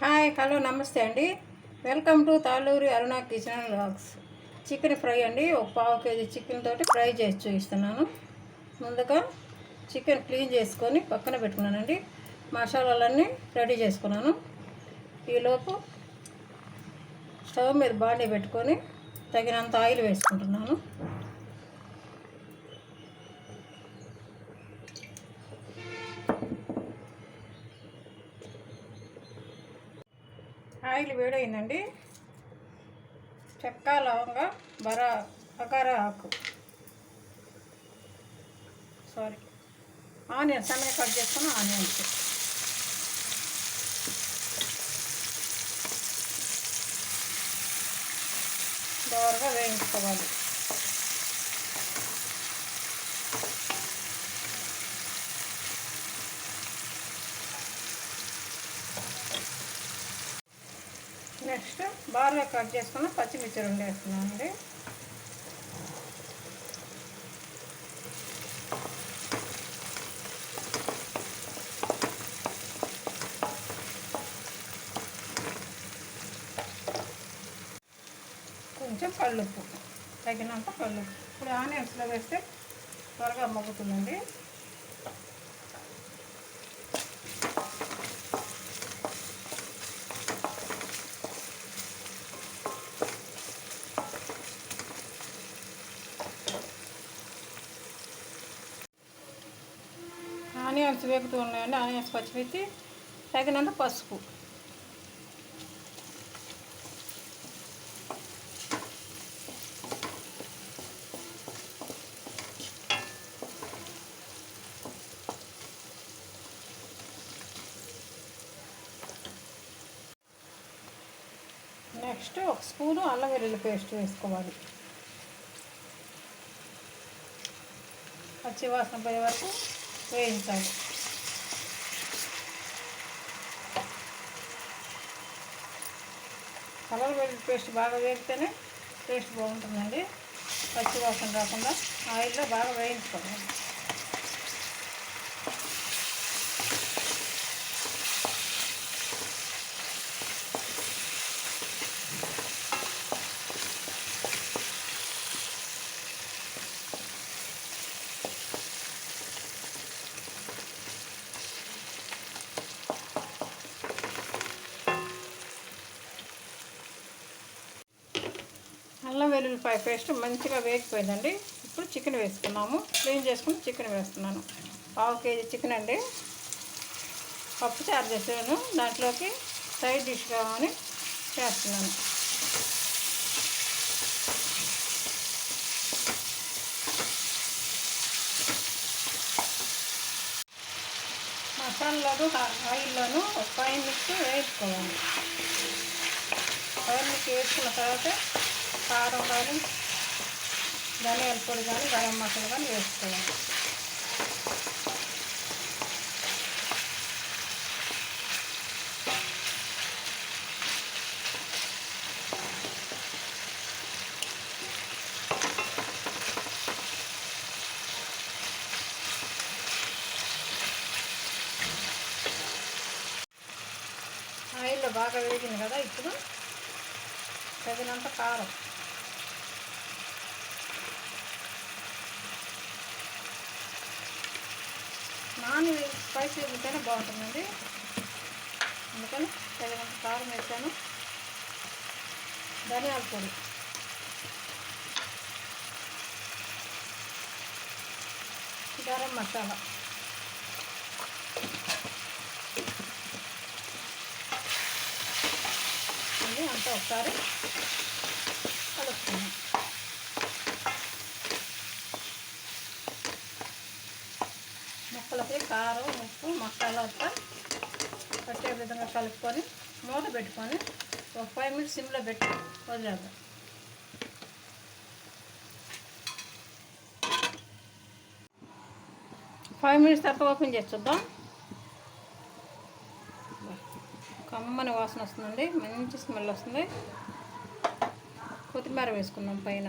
Hi hello నమస్తే అండి. Welcome to Taluri Aruna kitchen and chicken fry అండి. ఒక పావు కేజీ చికెన్ తోటి ఫ్రై చేసి చూపిస్తున్నాను. ముందుగా చికెన్ క్లీన్ చేసుకొని పక్కన పెట్టుకున్నానండి. మసాలాలన్నీ రెడీ చేసుకున్నాను. ఈలోపు స్టవ్ మీద బాండీ పెట్టుకొని తగినంత ఆయిల్ వేసుకుంటున్నాను. ఆయిల్ వేడైందండి. చెక్క లవంగ బరా బకారా ఆకు. సారీ ఆనియన్ సన్నగా కట్ చేసుకున్న ఆనియన్స్ దోరగా వేయించుకోవాలి. నెక్స్ట్ బాగా కట్ చేసుకున్న పచ్చిమిర్చి రెండు వేస్తున్నాను కొంచెం కళ్ళుప్పు తగినంత కళ్ళుప్పు. ఇప్పుడు ఆనియన్స్లో వేస్తే త్వరగా మగ్గుతుందండి. ఆనియన్స్ వేగుతూ ఉన్నాయండి. ఆనియన్స్ పచ్చిమిర్చి తగినంత పసుపు. నెక్స్ట్ ఒక స్పూను అల్లం వెల్లుల్లి పేస్ట్ వేసుకోవాలి. పచ్చి వాసన పోయే వరకు వేయించాలి కలర్ వెల్లుల్లి పేస్ట్ బాగా వేగితేనే టేస్ట్ బాగుంటుందండి. పచ్చి వాసన రాకుండా ఆయిల్లో బాగా వేయించుకోవాలి. అల్లం వెల్లుల్లిపాయ పేస్ట్ మంచిగా వేగిపోయిందండి. ఇప్పుడు చికెన్ వేసుకున్నాము. క్లీన్ చేసుకుని చికెన్ వేస్తున్నాను. పావు కేజీ చికెన్ అండి. పప్పు చారు చేసాను దాంట్లోకి సైడ్ డిష్ కావాలని చేస్తున్నాను. మసాలాలో ఆయిల్లోను ఒక మిక్స్ వేసుకోవాలి పైన మిక్స్ వేసుకున్న తర్వాత కారం కానీ ధనియాల పొడి కానీ గరం మసాలా కానీ వేసుకోవాలి. ఆయిల్లో బాగా వేగింది కదా ఇప్పుడు తగినంత కారం. నాన్ స్పైసీ ఉంటేనే బాగుంటుందండి. అందుకని తగినంత కారం వేసాను. ధనియాల పొడి. గరం మసాలా. అంతా ఒకసారి కారం ఉప్పు మసాలా అంతా పట్టే విధంగా కలుపుకొని మూత పెట్టుకొని ఒక ఫైవ్ మినిట్స్ సిమ్లో పెట్టి వదిలేద్దాం. ఫైవ్ మినిట్స్ తర్వాత ఓపెన్ చేసి చూద్దాం. కమ్మని వాసన వస్తుందండి మంచి స్మెల్ వస్తుంది. కొత్తిమీర వేసుకున్నాం పైన.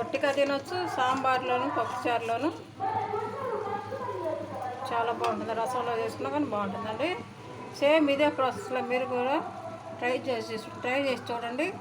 ఒట్టిగా తినొచ్చు సాంబార్లోను పప్పుచారులోను. చాలా బాగుంటుంది. రసంలో చేసుకున్నా కానీ బాగుంటుందండి. సేమ్ ఇదే ప్రాసెస్లో మీరు కూడా ట్రై చేసి ట్రై చేసి చూడండి.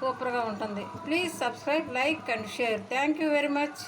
సూపర్గా ఉంటుంది. Please subscribe like and share. Thank you very much.